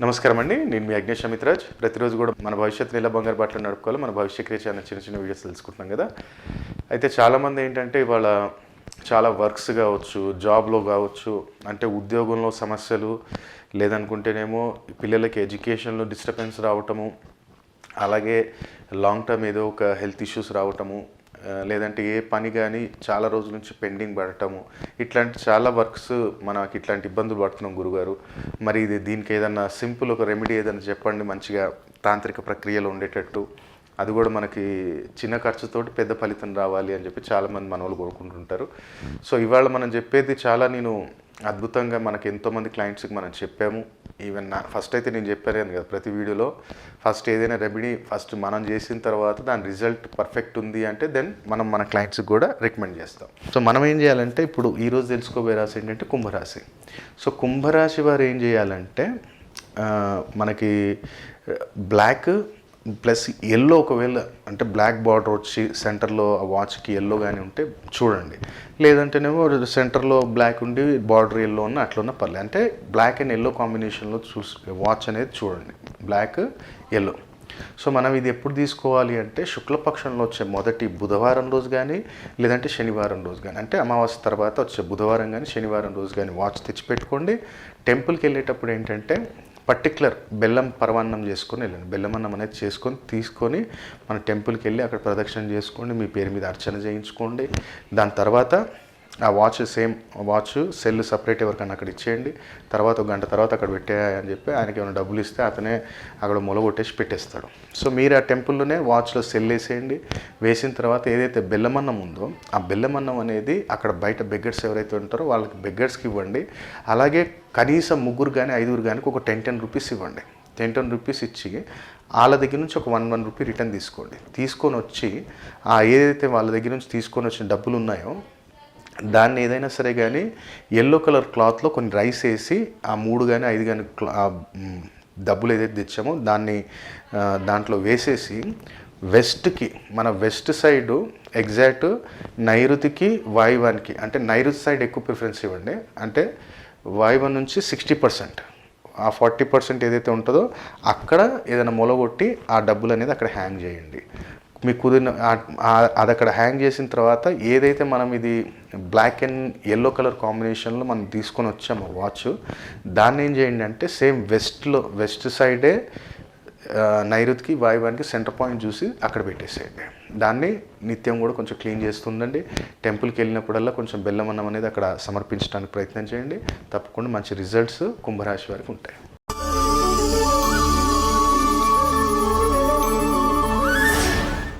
నమస్కారం అండి నేను మీ అగ్నేష్ అమిత్రాజ్. ప్రతిరోజు కూడా మన భవిష్యత్తు ఎలా బంగారు బాటలు నడుపుకోవాలి. మన భవిష్య క్రియ అన్న చిన్న చిన్న వీడియోస్ తెలుసుకుంటున్నాం కదా. అయితే చాలామంది ఏంటంటే ఇవాళ చాలా వర్క్స్ కావచ్చు జాబ్లో కావచ్చు అంటే ఉద్యోగంలో సమస్యలు లేదనుకుంటేనేమో పిల్లలకి ఎడ్యుకేషన్లో డిస్టర్బెన్స్ రావటము అలాగే లాంగ్ టర్మ్ ఏదో ఒక హెల్త్ ఇష్యూస్ రావటము లేదంటే ఏ పని కానీ చాలా రోజుల నుంచి పెండింగ్ పడటము. ఇట్లాంటి చాలా వర్క్స్ మనకి ఇట్లాంటి ఇబ్బందులు పడుతున్నాం గురుగారు. మరి ఇది దీనికి ఏదన్నా సింపుల్ ఒక రెమెడీ ఏదైనా చెప్పండి మంచిగా తాంత్రిక ప్రక్రియలో ఉండేటట్టు. అది కూడా మనకి చిన్న ఖర్చుతోటి పెద్ద ఫలితం రావాలి అని చెప్పి చాలామంది మనవాళ్ళు కోరుకుంటుంటారు. సో ఇవాళ మనం చెప్పేది చాలా నేను అద్భుతంగా మనకి ఎంతోమంది క్లయింట్స్కి మనం చెప్పాము. ఈవెన్ నా ఫస్ట్ అయితే నేను చెప్పాను కదా ప్రతి వీడియోలో ఫస్ట్ ఏదైనా రెమెడీ ఫస్ట్ మనం చేసిన తర్వాత దాని రిజల్ట్ పర్ఫెక్ట్ ఉంది అంటే దెన్ మనం మన క్లయింట్స్కి కూడా రికమెండ్ చేస్తాం. సో మనం ఏం చేయాలంటే ఇప్పుడు ఈరోజు తెలుసుకోబోయే రాశి ఏంటంటే కుంభరాశి. సో కుంభరాశి వారు ఏం చేయాలంటే మనకి బ్లాక్ ప్లస్ ఎల్లో ఒకవేళ అంటే బ్లాక్ బార్డర్ వచ్చి సెంటర్లో ఆ వాచ్కి ఎల్లో కానీ ఉంటే చూడండి. లేదంటేనేమో సెంటర్లో బ్లాక్ ఉండి బార్డర్ ఎల్లో ఉన్న అట్లా ఉన్న పర్లేదు అంటే బ్లాక్ అండ్ ఎల్లో కాంబినేషన్లో చూసి వాచ్ అనేది చూడండి. Black yellow. సో మనం ఇది ఎప్పుడు తీసుకోవాలి అంటే శుక్లపక్షంలో వచ్చే మొదటి బుధవారం రోజు కానీ లేదంటే శనివారం రోజు కానీ. అంటే అమావాస్య తర్వాత వచ్చే బుధవారం కానీ శనివారం రోజు కానీ వాచ్ తెచ్చిపెట్టుకోండి. టెంపుల్కి వెళ్ళేటప్పుడు ఏంటంటే పర్టికులర్ బెల్లం పరమాన్నం చేసుకొని వెళ్ళండి. బెల్లం అన్నం అనేది చేసుకొని తీసుకొని మన టెంపుల్కి వెళ్ళి అక్కడ ప్రదక్షిణ చేసుకోండి. మీ పేరు మీద అర్చన చేయించుకోండి. దాని తర్వాత ఆ watch same watch cell separate ఎవరికైనా అక్కడ ఇచ్చేయండి. తర్వాత ఒక గంట తర్వాత అక్కడ పెట్టేయని చెప్పి ఆయనకి ఏమైనా డబ్బులు ఇస్తే అతనే అక్కడ మొలగొట్టేసి పెట్టేస్తాడు. సో మీరు ఆ టెంపుల్లోనే వాచ్లో సెల్ వేసేయండి. వేసిన తర్వాత ఏదైతే బెల్లమన్నం ఉందో ఆ బెల్లమన్నం అనేది అక్కడ బయట బెగ్గర్స్ ఎవరైతే ఉంటారో వాళ్ళకి బెగ్గర్స్కి ఇవ్వండి. అలాగే కనీసం ముగ్గురు కానీ ఐదుగురు కానీ ఒక టెన్ టెన్ రూపీస్ ఇవ్వండి. టెన్ టెన్ రూపీస్ ఇచ్చి వాళ్ళ దగ్గర నుంచి ఒక వన్ వన్ రూపీ రిటర్న్ తీసుకోండి. తీసుకొని వచ్చి ఆ ఏదైతే వాళ్ళ దగ్గర నుంచి తీసుకొని వచ్చిన డబ్బులు ఉన్నాయో దాన్ని ఏదైనా సరే కానీ ఎల్లో కలర్ క్లాత్లో కొన్ని రైస్ వేసి ఆ మూడు కానీ ఐదు కానీ క్లా- డబ్బులు ఏదైతే తెచ్చామో దాన్ని దాంట్లో వేసేసి వెస్ట్కి మన వెస్ట్ సైడ్ ఎగ్జాక్ట్ నైరుతికి వాయువానికి అంటే నైరుతి సైడ్ ఎక్కువ ప్రిఫరెన్స్ ఇవ్వండి. అంటే వాయువం నుంచి సిక్స్టీ పర్సెంట్ ఆ ఫార్టీ పర్సెంట్ ఏదైతే ఉంటుందో అక్కడ ఏదైనా మొలగొట్టి ఆ డబ్బులు అనేది అక్కడ హ్యాంగ్ చేయండి. మీకు కుదిరిన అది అక్కడ హ్యాంగ్ చేసిన తర్వాత ఏదైతే మనం ఇది బ్లాక్ అండ్ ఎల్లో కలర్ కాంబినేషన్లో మనం తీసుకొని వచ్చాము వాచ్ దాన్ని ఏం చేయండి అంటే సేమ్ వెస్ట్లో వెస్ట్ సైడే నైరుతికి వాయువానికి సెంటర్ పాయింట్ చూసి అక్కడ పెట్టేసేయండి. దాన్ని నిత్యం కూడా కొంచెం క్లీన్ చేస్తుండండి. టెంపుల్కి వెళ్ళినప్పుడల్లా కొంచెం బెల్లం అన్నం అనేది అక్కడ సమర్పించడానికి ప్రయత్నం చేయండి. తప్పకుండా మంచి రిజల్ట్స్ కుంభరాశి వారికి ఉంటాయి.